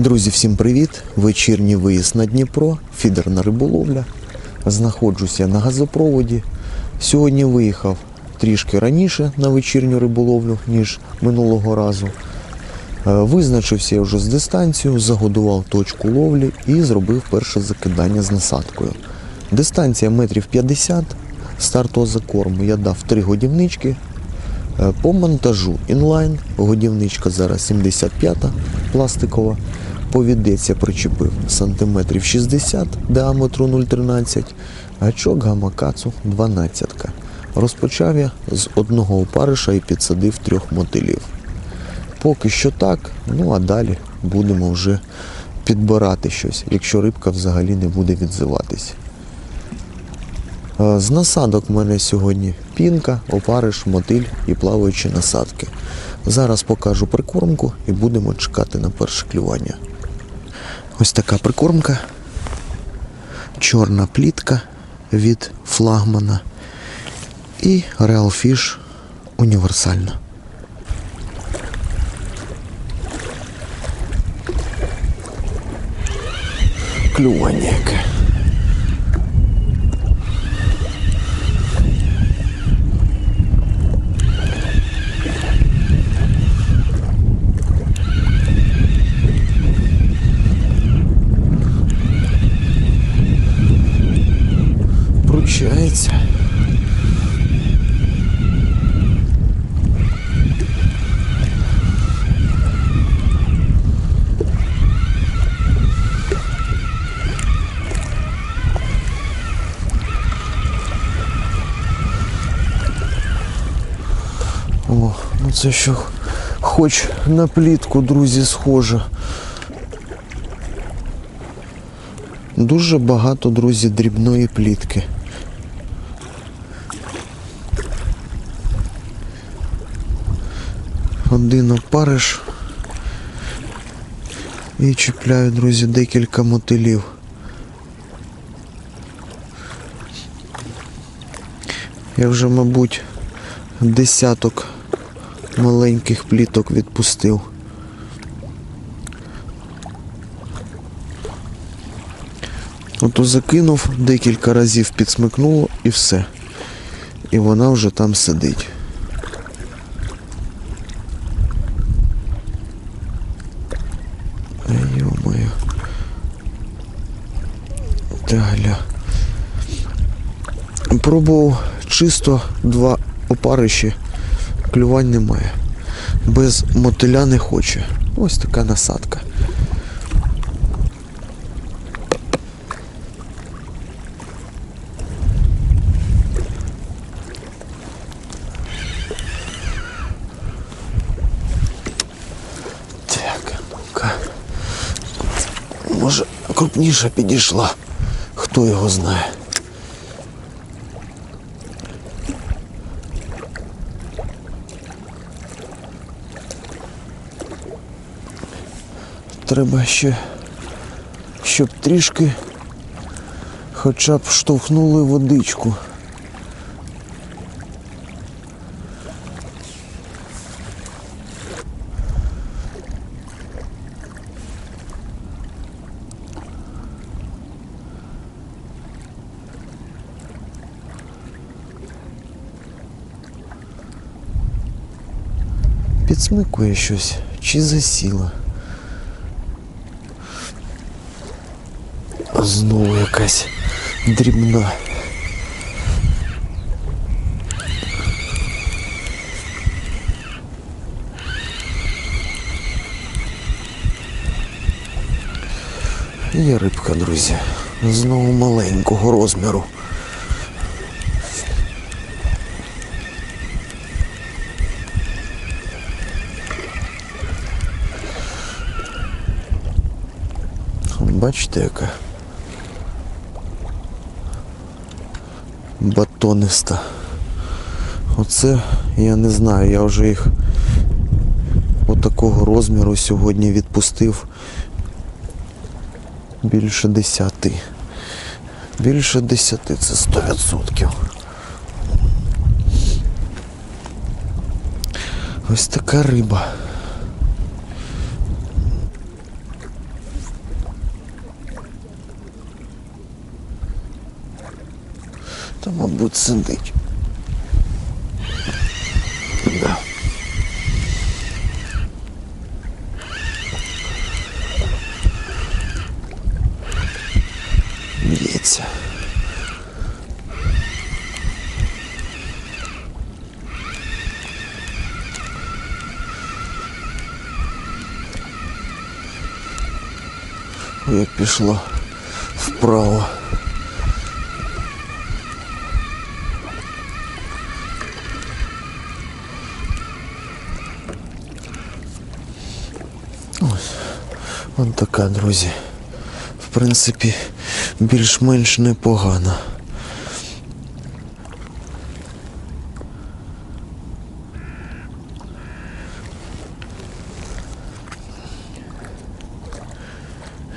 Друзі, всім привіт! Вечірній виїзд на Дніпро, фідерна риболовля. Знаходжуся на газопроводі. Сьогодні виїхав трішки раніше на вечірню риболовлю, ніж минулого разу. Е, Визначився я вже з дистанцією, загодував точку ловлі і зробив перше закидання з насадкою. Дистанція метрів 50, стартового закорму я дав 3 годівнички, Е, По монтажу інлайн, годівничка зараз 75 пластикова. Повідець причепив сантиметрів 60 діаметру 0,13, гачок гамакацу 12. Розпочав я з одного опариша і підсадив трьох мотилів. Поки що так, ну а далі будемо вже підбирати щось, якщо рибка взагалі не буде відзиватись. Е, З насадок в мене сьогодні пінка, опариш, мотиль і плаваючі насадки. Зараз покажу прикормку і будемо чекати на перше клювання. Ось така прикормка. Чорна плітка від флагмана і Real Fish універсальна. Клювання яке. Вручається. О, ну це що хоч на плітку, друзі, схоже. Дуже багато, друзі, дрібної плітки. Один опариш. І чіпляю, друзі, декілька мотилів. Я вже, мабуть, десяток маленьких пліток відпустив. Ото закинув, декілька разів підсмикнуло і все. І вона вже там сидить. Йо-моє. Та гля. Пробував чисто два опариші, клювань немає. Без мотиля не хоче. Ось така насадка. Так. Може, крупніша підійшла. Хто його знає. Треба ще, щоб трішки хоча б штовхнули водичку. Підсмикує щось чи засіла. Знову якась дрібна. Є рибка, друзі. Знову маленького розміру. Бачите, яка батониста. Оце я не знаю, я вже їх отакого розміру сьогодні відпустив більше десяти. Більше десяти, це 100%. Ось така риба. Та, мабуть, сидить. Да. Б'ється. Ой, Як пішло вправо. От така, друзі. В принципі, більш-менш непогана.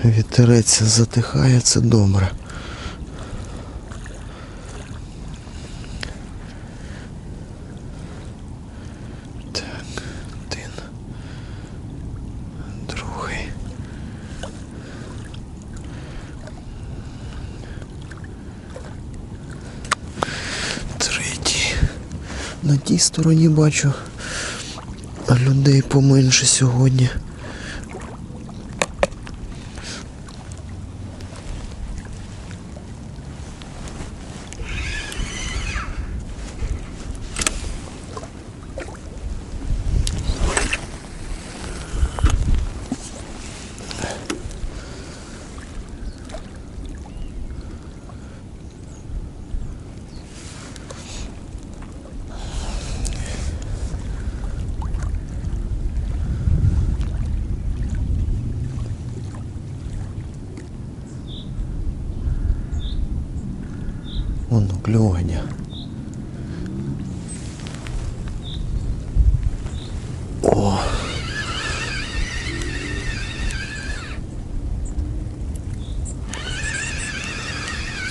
Вітерець затихає, це добре. Так, один. Другий. Третій. На тій стороні бачу людей поменше сьогодні. Воно. О.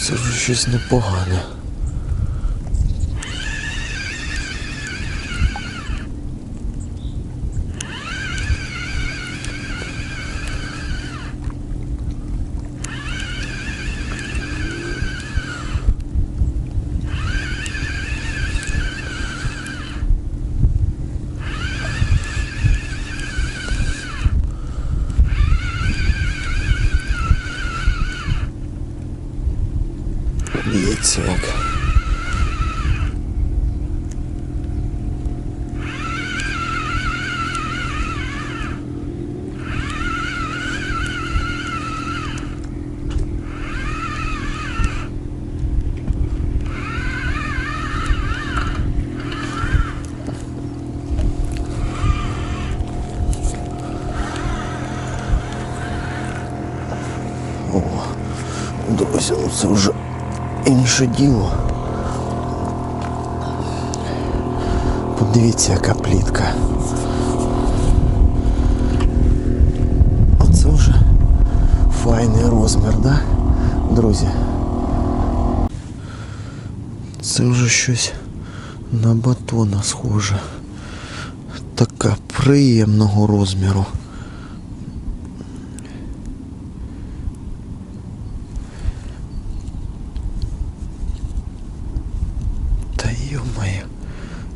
Це вже щось непогане. Б'ється як. О, друзі, ну це вже інше діло. Подивіться, яка плітка. Оце вже файний розмір, да, друзі? Це вже щось на батона схоже. Така приємного розміру. Та йомає,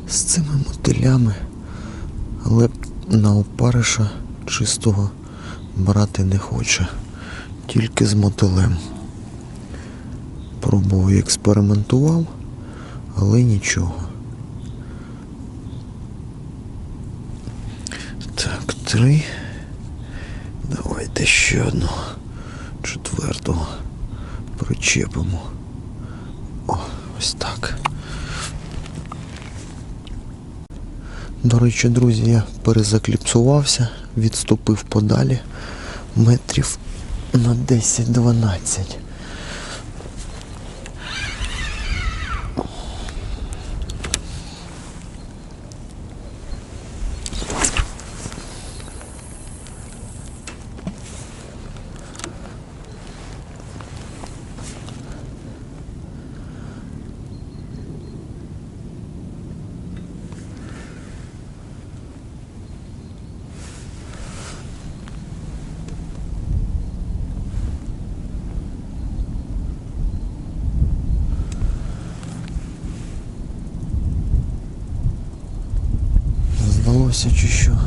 з цими мотилями, але на опариша чистого брати не хоче, тільки з мотилем. Пробував і експериментував, але нічого. Так, три. Давайте ще одну четвертого причепимо. О, ось так. До речі, друзі, я перезакліпсувався, відступив подалі метрів на 10-12. Злякався чи що?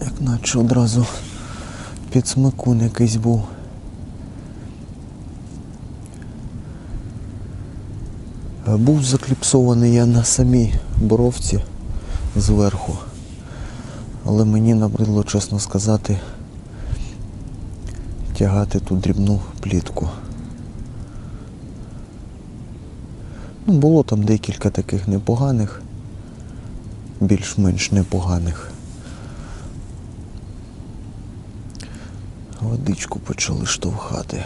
Як наче одразу підсмикун якийсь був. Був закліпсований я на самій боровці зверху. Але мені набридло, чесно сказати, тягати ту дрібну плітку. Ну, було там декілька таких непоганих, більш-менш непоганих. Водичку почали штовхати.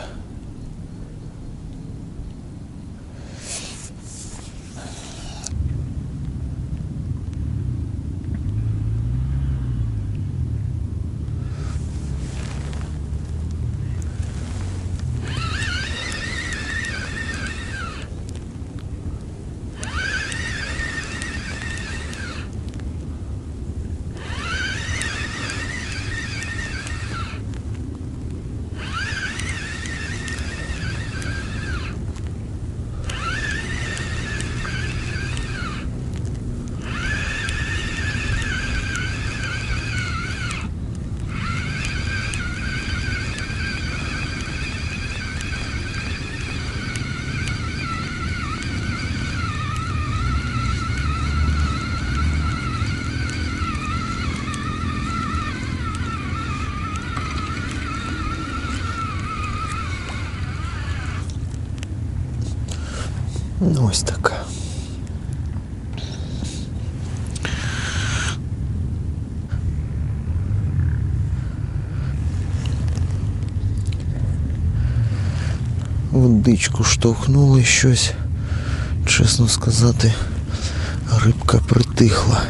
Ну, ось так. Водичку штовхнули щось. Чесно сказати, рибка притихла.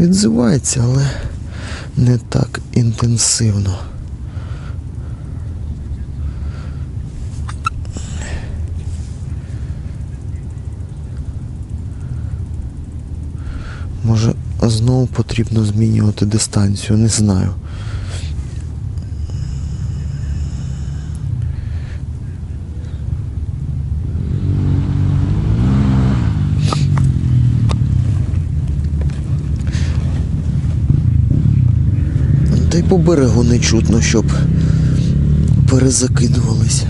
Відзивається, але не так інтенсивно. Може, знову потрібно змінювати дистанцію, не знаю. Та й по берегу не чутно, щоб перезакидувались.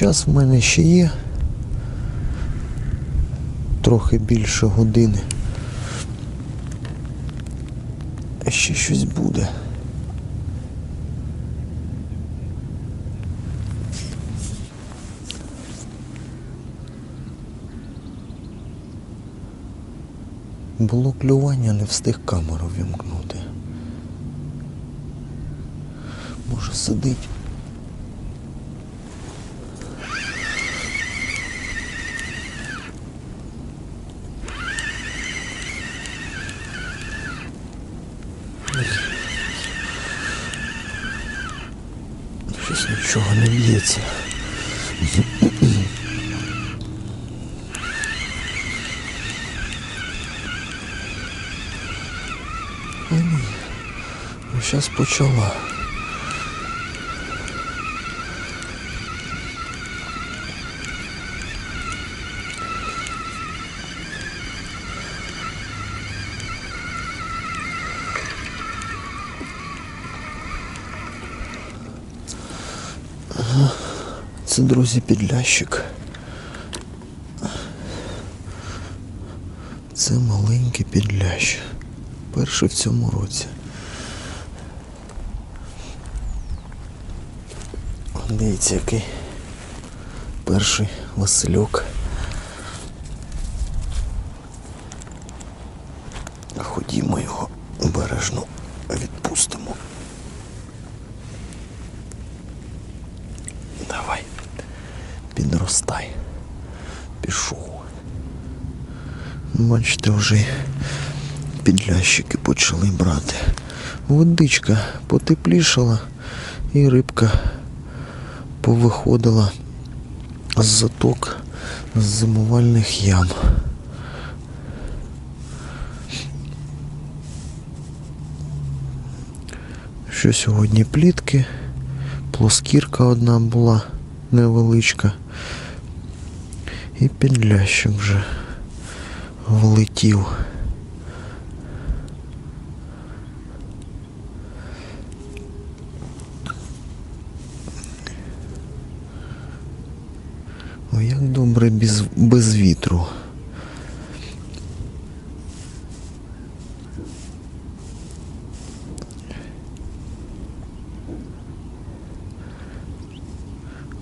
Час в мене ще є. Трохи більше години. Ще щось буде. Було клювання, не встиг камеру вімкнути. Може сидить. Щось нічого не б'ється. А ні. Ну, зараз почала. Це, друзі, підлящик. Це маленький підлящ. Перший в цьому році. Дивіться, який перший Васильок. Бачите, вже Підлящики почали брати. Водичка потеплішала і рибка повиходила з заток з зимувальних ям. Що сьогодні плітки, плоскірка одна була невеличка. І підлящик вже влетів. О, як добре без, без вітру.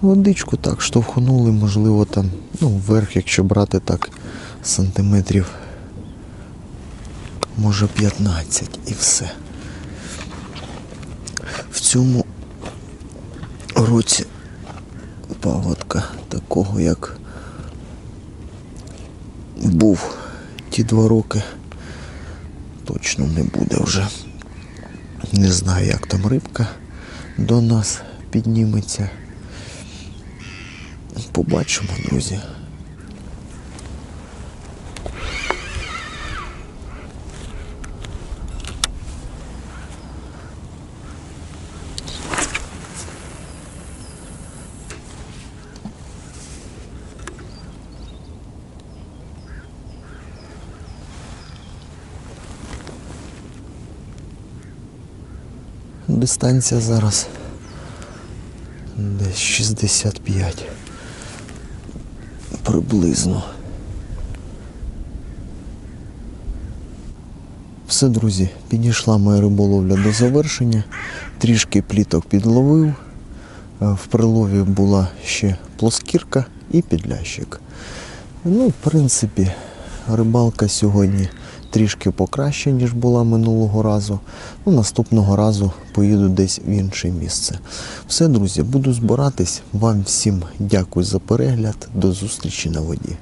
Водичку так штовхнули, можливо, там, ну, вверх, якщо брати так, сантиметрів, може 15 і все. В цьому році паводка такого, як був ті два роки, точно не буде вже. Не знаю, як там рибка до нас підніметься. Побачимо, друзі. Дистанція зараз десь 65 приблизно. Все, друзі, підійшла моя риболовля до завершення. Трішки пліток підловив. В прилові була ще плоскірка і підлящик. Ну, в принципі, рибалка сьогодні трішки покраще, ніж була минулого разу. Ну, наступного разу поїду десь в інше місце. Все, друзі, буду збиратись. Вам всім дякую за перегляд. До зустрічі на воді.